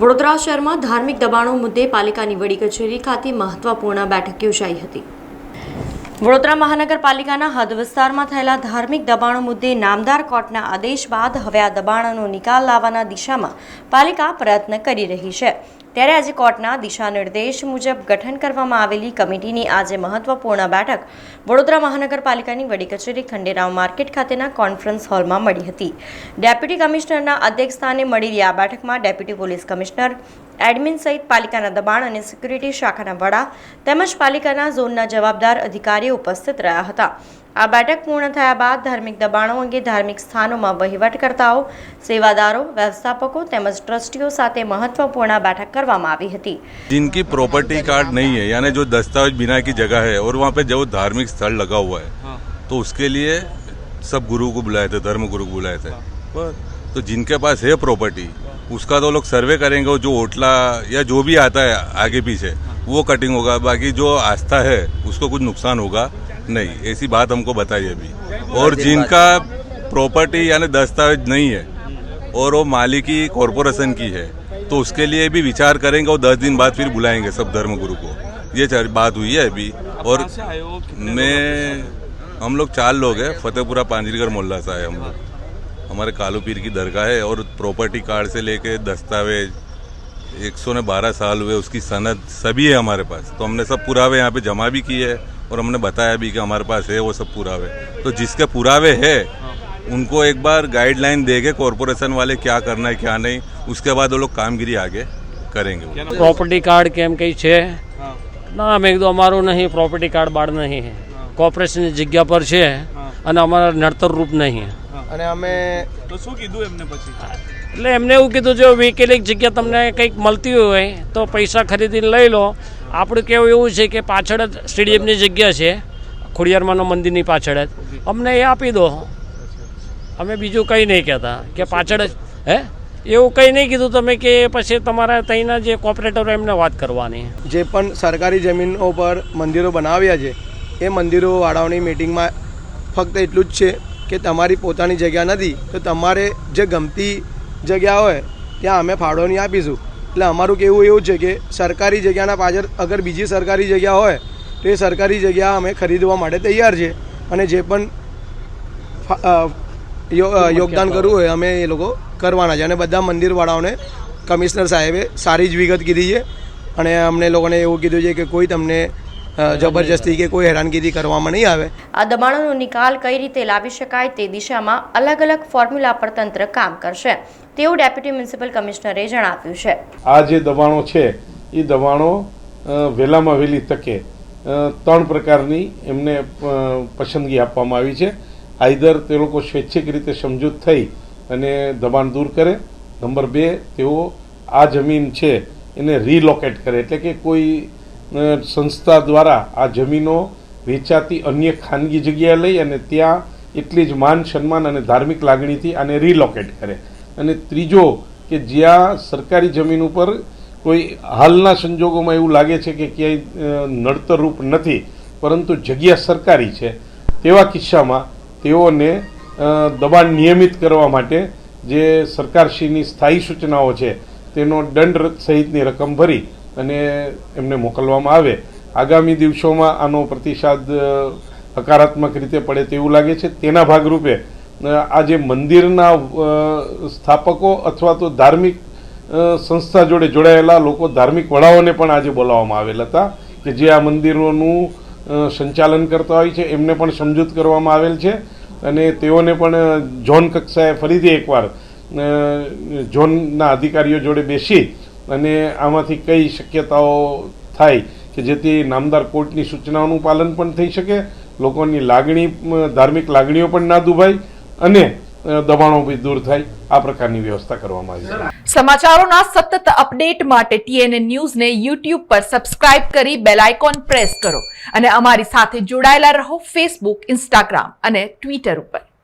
વડોદરા શહેરમાં ધાર્મિક દબાણો મુદ્દે પાલિકાની વડી કચેરી ખાતે મહત્વપૂર્ણ બેઠક યોજાઈ હતી. વડોદરા મહાનગરપાલિકાના હદ વિસ્તારમાં થયેલા ધાર્મિક દબાણો મુદ્દે નામદાર કોર્ટના આદેશ બાદ હવે આ દબાણોનો નિકાલ લાવવાના દિશામાં પાલિકા પ્રયત્ન કરી રહી છે. ત્યારે આજે કોર્ટના દિશા નિર્દેશ મુજબ ગઠન કરવામાં આવેલી કમિટીની આજે મહત્વપૂર્ણ બેઠક વડોદરા મહાનગરપાલિકાની વડી કચેરી ખંડેરાવ માર્કેટ ખાતેના કોન્ફરન્સ હોલમાં મળી હતી. ડેપ્યુટી કમિશનરના અધ્યક્ષસ્થાને મળેલી આ બેઠકમાં ડેપ્યુટી પોલીસ કમિશનર, એડમિન સહિત પાલિકાના દબાણ અને સિક્યુરિટી શાખાના વડા તેમજ પાલિકાના ઝોનના જવાબદાર અધિકારીઓ ઉપસ્થિત રહ્યા હતા. આ બેઠક પૂર્ણ થયા બાદ ધાર્મિક દબાણો અંગે ધાર્મિક સ્થાનોમાં વહીવટકર્તાઓ સેવાદારો વ્યવસ્થાપકો તેમજ ટ્રસ્ટીઓ સાથે મહત્વપૂર્ણ બેઠક કરવામાં આવી હતી जिनकी प्रॉपर्टी कार्ड नहीं है यानी जो दस्तावेज बिना की जगह है और वहाँ पे जो धार्मिक स्थल लगा हुआ है तो उसके लिए सब गुरु को बुलाए थे धर्म गुरु को बुलाए थे पर तो जिनके पास है प्रॉपर्टी उसका तो लोग सर्वे करेंगे और जो ओटला या जो भी आता है आगे पीछे वो कटिंग होगा बाकी जो आस्था है उसको कुछ नुकसान होगा नहीं ऐसी बात हमको बताई अभी। और जिनका प्रॉपर्टी यानी दस्तावेज़ नहीं है और वो मालिकी कॉरपोरेशन की है तो उसके लिए भी विचार करेंगे और दस दिन बाद फिर बुलाएँगे सब धर्मगुरु को। ये बात हुई है अभी और मैं हम लोग चार लोग हैं फतेहपुरा पांजरीगर मोहल्ला से आए हम लोग। हमारे कालू पीर की दरगाह है और प्रॉपर्टी कार्ड से लेके दस्तावेज़ एक सौ ने बारह साल हुए उसकी सनद सभी है हमारे पास। तो हमने सब पुरावे यहाँ पे जमा भी किए है। और हमने बताया भी कि हमारे पास है वो सब पुरावे तो जिसके पुरावे है उनको एक बार गाइडलाइन देंगे कॉरपोरेशन वाले क्या करना है क्या नहीं उसके बाद वो लोग कामगिरी आगे करेंगे वो। क्या नाम- પ્રોપર્ટી કાર્ડ કેમ કંઈ છે हाँ ના મેં કીધું અમારું નહીં પ્રોપર્ટી કાર્ડ બાળ નહીં કોર્પોરેશનની જગ્યા પર છે અને અમારા નડતર રૂપ નહીં અને અમે તો શું કીધું એમને પછી એટલે એમને એવું કીધું જો વીકેલી જગ્યા તમને કંઈક મળતી હોય તો પૈસા ખરીદીને લઈ લો આપણું કહેવું એવું છે કે પાછળ જ સ્ટેડિયમની જગ્યા છે, ખોડિયારમાંનો મંદિરની પાછળ જ. અમને એ આપી દો. અમે બીજું કંઈ નહીં કહેતા કે પાછળ જ, હે? એવું કંઈ નહીં કીધું તમે કે પછી તમારા ત્યાંના જે કોર્પોરેટરો એમને વાત કરવાની. જે પણ સરકારી જમીનો પર મંદિરો બનાવ્યા છે, એ મંદિરો વાળાઓની મિટિંગમાં ફક્ત એટલું જ છે કે તમારી પોતાની જગ્યા નથી, તો તમારે જે ગમતી જગ્યા હોય, ત્યાં અમે ફાળવણી આપીશું. એટલે અમારું કહેવું એવું છે કે સરકારી જગ્યાના પાછળ અગર બીજી સરકારી જગ્યા હોય તો એ સરકારી જગ્યા અમે ખરીદવા માટે તૈયાર છે. અને જે પણ યોગદાન કરવું હોય અમે એ લોકો કરવાના છે. અને બધા મંદિરવાળાઓને કમિશનર સાહેબે સારી જ વિગત કીધી છે. અને અમને લોકોને એવું કીધું છે કે કોઈ તમને જબરજસ્તી કે કોઈ હેરાનગીરી કરવામાં નહીં આવે. આ દબાણોનો નિકાલ કઈ રીતે લાવી શકાય તે દિશામાં અલગ અલગ ફોર્મ્યુલા પર તંત્ર કામ કરશે તેવું ડેપ્યુટી મ્યુનિસિપલ કમિશનરે જણાવ્યું છે. આ જે દબાણો છે એ દબાણો વહેલામાં વહેલી તકે ત્રણ પ્રકારની એમને પસંદગી આપવામાં આવી છે. આઈધર તે લોકો સ્વૈચ્છિક રીતે સમજૂત થઈ અને દબાણ દૂર કરે. નંબર બે તેઓ આ જમીન છે એને રીલોકેટ કરે એટલે કે કોઈ સંસ્થા દ્વારા આ જમીનો વેચાતી અન્ય ખાનગી જગ્યાએ લઈ અને ત્યાં એટલી જ માન, સન્માન અને ધાર્મિક લાગણીથી આને રિલોકેટ કરે. અને ત્રીજો કે જ્યાં સરકારી જમીન ઉપર કોઈ હાલના સંજોગોમાં એવું લાગે છે કે ક્યાંય નડતરરૂપ નથી, પરંતુ જગ્યા સરકારી છે, તેવા કિસ્સામાં તેઓને દબાણ નિયમિત કરવા માટે જે સરકારશ્રીની સ્થાયી સૂચનાઓ છે, તેનો દંડ સહિતની રકમ ભરી અને એમને મોકલવામાં આવે. આગામી દિવસોમાં આનો પ્રતિસાદ હકારાત્મક રીતે પડે તેવું લાગે છે. તેના ભાગરૂપે આ જે મંદિરના સ્થાપકો અથવા તો ધાર્મિક સંસ્થા જોડે જોડાયેલા લોકો, ધાર્મિક વડાઓને પણ આજે બોલાવવામાં આવેલા હતા કે જે આ મંદિરોનું સંચાલન કરતા હોય છે. એમને પણ સમજૂત કરવામાં આવેલ છે. અને તેઓને પણ ઝોન કક્ષાએ ફરીથી એકવાર ઝોનના અધિકારીઓ જોડે બેસી અને આમાંથી કઈ શક્યતાઓ થાય કે જેથી નામદાર કોર્ટની સૂચનાઓનું પાલન પણ થઈ શકે, લોકોની લાગણી ધાર્મિક લાગણીઓ પણ ના દુભાય અને દબાણો બી દૂર થાય. આ પ્રકારની વ્યવસ્થા કરવામાં આવી છે. સમાચારોના સતત અપડેટ માટે ટીએનએ ન્યૂઝને યુટ્યુબ પર સબસ્ક્રાઇબ કરી બેલ આઇકોન પ્રેસ કરો અને અમારી સાથે જોડાયેલા રહો ફેસબુક, ઇન્સ્ટાગ્રામ અને ટ્વિટર ઉપર.